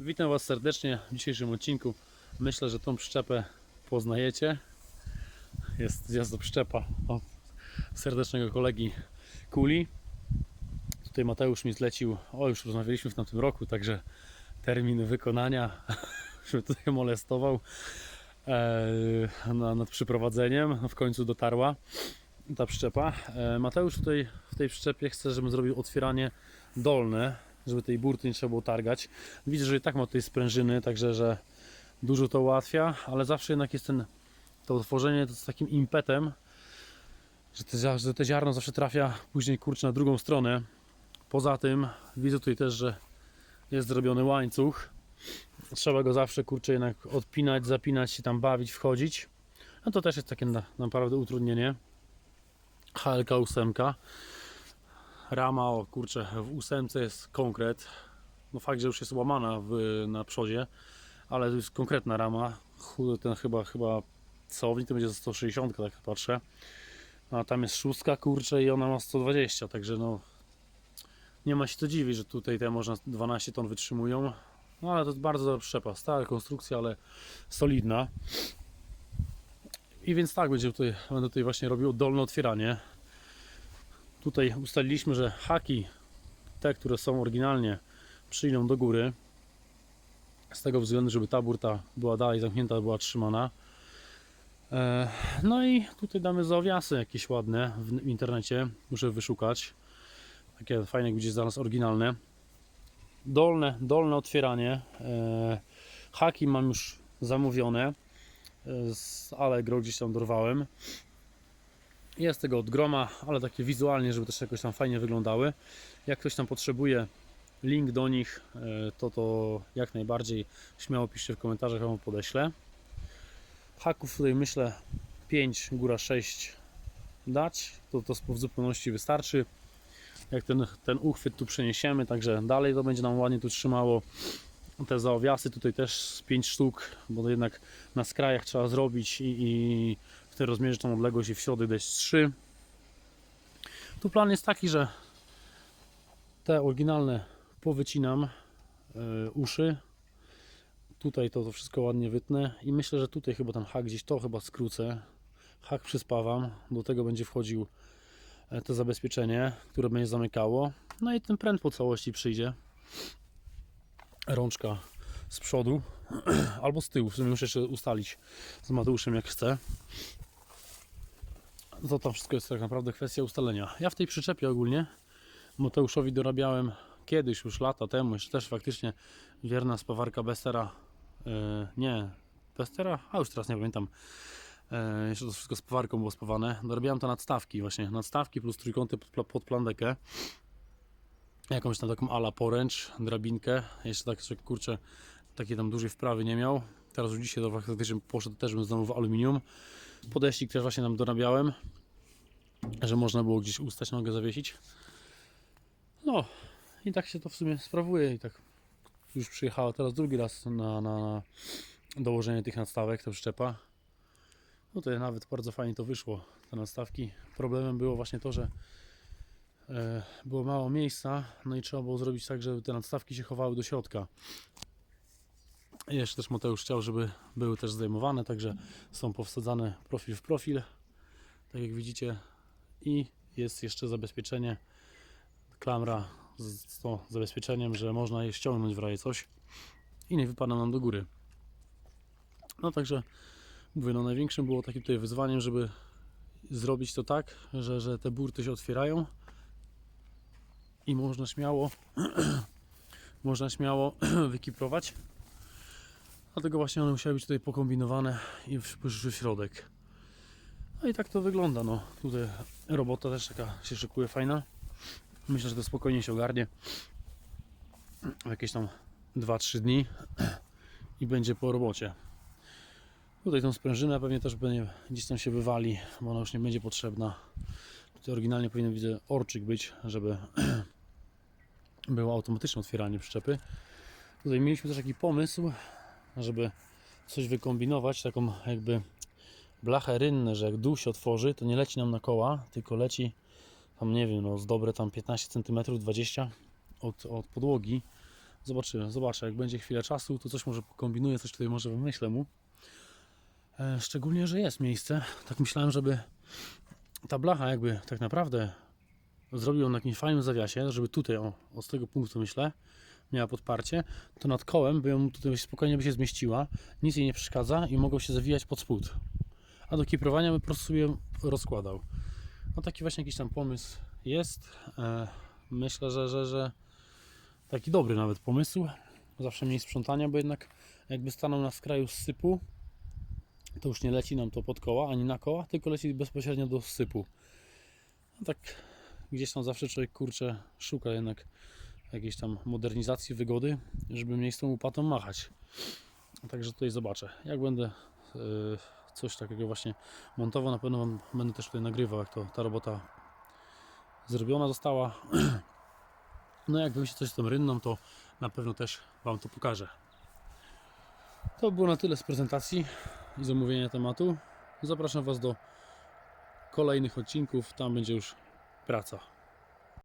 Witam Was serdecznie w dzisiejszym odcinku. Myślę, że tą przyczepę poznajecie. Jest, jest to przyczepa od serdecznego kolegi Kuli. Tutaj Mateusz mi zlecił, o już rozmawialiśmy w tamtym roku, także termin wykonania, żeby tutaj molestował e, na- nad przyprowadzeniem. No, w końcu dotarła ta przyczepa. E, Mateusz tutaj w tej przyczepie chce, żebym zrobił otwieranie dolne, żeby tej burty nie trzeba było targać. Widzę, że i tak ma tutaj sprężyny, także że dużo to ułatwia, ale zawsze jednak jest ten, to otworzenie to z takim impetem, że te, że te ziarno zawsze trafia później kurczę na drugą stronę. Poza tym widzę tutaj też, że jest zrobiony łańcuch. Trzeba go zawsze kurczę jednak odpinać, zapinać się tam bawić, wchodzić. No to też jest takie na, naprawdę utrudnienie. HLK 8. Rama, o kurczę, w ósemce jest konkret. No fakt, że już jest łamana w, na przodzie, ale to jest konkretna rama. Chudy ten chyba, chyba całownik to będzie za 160, tak patrzę. A tam jest szóstka, kurczę, i ona ma 120, także no nie ma się co dziwić, że tutaj te można 12 ton wytrzymują. No ale to jest bardzo dobra przyczepa, stara konstrukcja, ale solidna. I więc tak, będzie tutaj, będę tutaj właśnie robił dolne otwieranie. Tutaj ustaliliśmy, że haki, te, które są oryginalnie, przyjdą do góry. Z tego względu, żeby ta burta była dalej zamknięta, była trzymana. E, No i tutaj damy zawiasy jakieś ładne w internecie. Muszę wyszukać. Takie fajne, gdzieś zaraz oryginalne. Dolne, dolne otwieranie. E, Haki mam już zamówione. E, Z Allegro gdzieś tam dorwałem. Jest tego od groma, ale takie wizualnie, żeby też jakoś tam fajnie wyglądały. Jak ktoś tam potrzebuje link do nich, e, to to jak najbardziej śmiało piszcie w komentarzach, ja wam podeślę. Haków tutaj myślę 5, góra 6 dać, to, to w zupełności wystarczy. Jak ten, ten uchwyt tu przeniesiemy, także dalej to będzie nam ładnie tu trzymało. Te zaowiasy tutaj też z 5 sztuk, bo jednak na skrajach trzeba zrobić i, i wtedy rozmierzyć tą odległość i w środek dać 3. Tu plan jest taki, że te oryginalne powycinam e, uszy. Tutaj to, to wszystko ładnie wytnę i myślę, że tutaj chyba ten hak gdzieś to chyba skrócę. Hak przyspawam, do tego będzie wchodził e, to zabezpieczenie, które będzie zamykało. No i ten pręt po całości przyjdzie. Rączka z przodu albo z tyłu. W sumie muszę jeszcze ustalić z Mateuszem jak chcę. To wszystko jest tak naprawdę kwestia ustalenia. Ja w tej przyczepie ogólnie Mateuszowi dorabiałem kiedyś, już lata temu, jeszcze też faktycznie wierna spawarka Bestera. e, nie, Bestera? A już teraz nie pamiętam. E, jeszcze to wszystko spawarką było spawane. Dorabiałem to nadstawki właśnie, nadstawki plus trójkąty pod, pod plandekę. Jakąś tam taką ala poręcz, drabinkę. Jeszcze tak, że kurczę, takiej tam dużej wprawy nie miał. Teraz już dzisiaj to faktycznie poszedł też bym znowu w aluminium. Podeścik też właśnie nam dorabiałem, że można było gdzieś ustać, nogę zawiesić. No i tak się to w sumie sprawuje i tak już przyjechała teraz drugi raz na, na dołożenie tych nadstawek, ta przyczepa. No to nawet bardzo fajnie to wyszło, te nadstawki. Problemem było właśnie to, że było mało miejsca, no i trzeba było zrobić tak, żeby te nadstawki się chowały do środka. Jeszcze też Mateusz chciał, żeby były też zdejmowane, także są powsadzane profil w profil, tak jak widzicie. I jest jeszcze zabezpieczenie, klamra z to zabezpieczeniem, że można je ściągnąć w razie coś i nie wypada nam do góry. No także mówię, no największym było takim tutaj wyzwaniem, żeby zrobić to tak, że, że te burty się otwierają i można śmiało można śmiało wykiprować. Dlatego właśnie one musiały być tutaj pokombinowane i przyszły w środek. No i tak to wygląda. No. Tutaj robota też taka się szykuje fajna. Myślę, że to spokojnie się ogarnie. Jakieś tam 2-3 dni i będzie po robocie. Tutaj tą sprężynę pewnie też będzie, gdzieś tam się wywali, bo ona już nie będzie potrzebna. Tutaj oryginalnie powinien widzę orczyk być, żeby było automatyczne otwieranie przyczepy. Tutaj mieliśmy też taki pomysł, żeby coś wykombinować, taką jakby blachę rynnę, że jak dół się otworzy, to nie leci nam na koła, tylko leci tam nie wiem, no z dobre tam 15 cm, 20 od, od podłogi Zobaczymy, zobaczę, jak będzie chwilę czasu, to coś może pokombinuję, coś tutaj może wymyślę mu. E, szczególnie, że jest miejsce. Tak myślałem, żeby ta blacha jakby tak naprawdę zrobił na jakimś fajnym zawiasie, żeby tutaj, o, o z tego punktu myślę, miała podparcie, to nad kołem by ją tutaj spokojnie by się zmieściła, nic jej nie przeszkadza i mogą się zawijać pod spód. A do kiprowania bym po prostu sobie rozkładał. No taki właśnie jakiś tam pomysł jest. E, myślę, że, że, że taki dobry nawet pomysł. Zawsze mniej sprzątania, bo jednak jakby stanął na skraju sypu, to już nie leci nam to pod koła, ani na koła, tylko leci bezpośrednio do sypu. No tak gdzieś tam zawsze człowiek kurczę szuka jednak jakiejś tam modernizacji, wygody, żeby mniej z tą łopatą machać. Także tutaj zobaczę. Jak będę e, coś takiego właśnie montował, na pewno będę też tutaj nagrywał, jak to ta robota zrobiona została. No jak wymyślę coś z tą rynną, to na pewno też Wam to pokażę. To było na tyle z prezentacji i zamówienia tematu. Zapraszam Was do kolejnych odcinków, tam będzie już praca.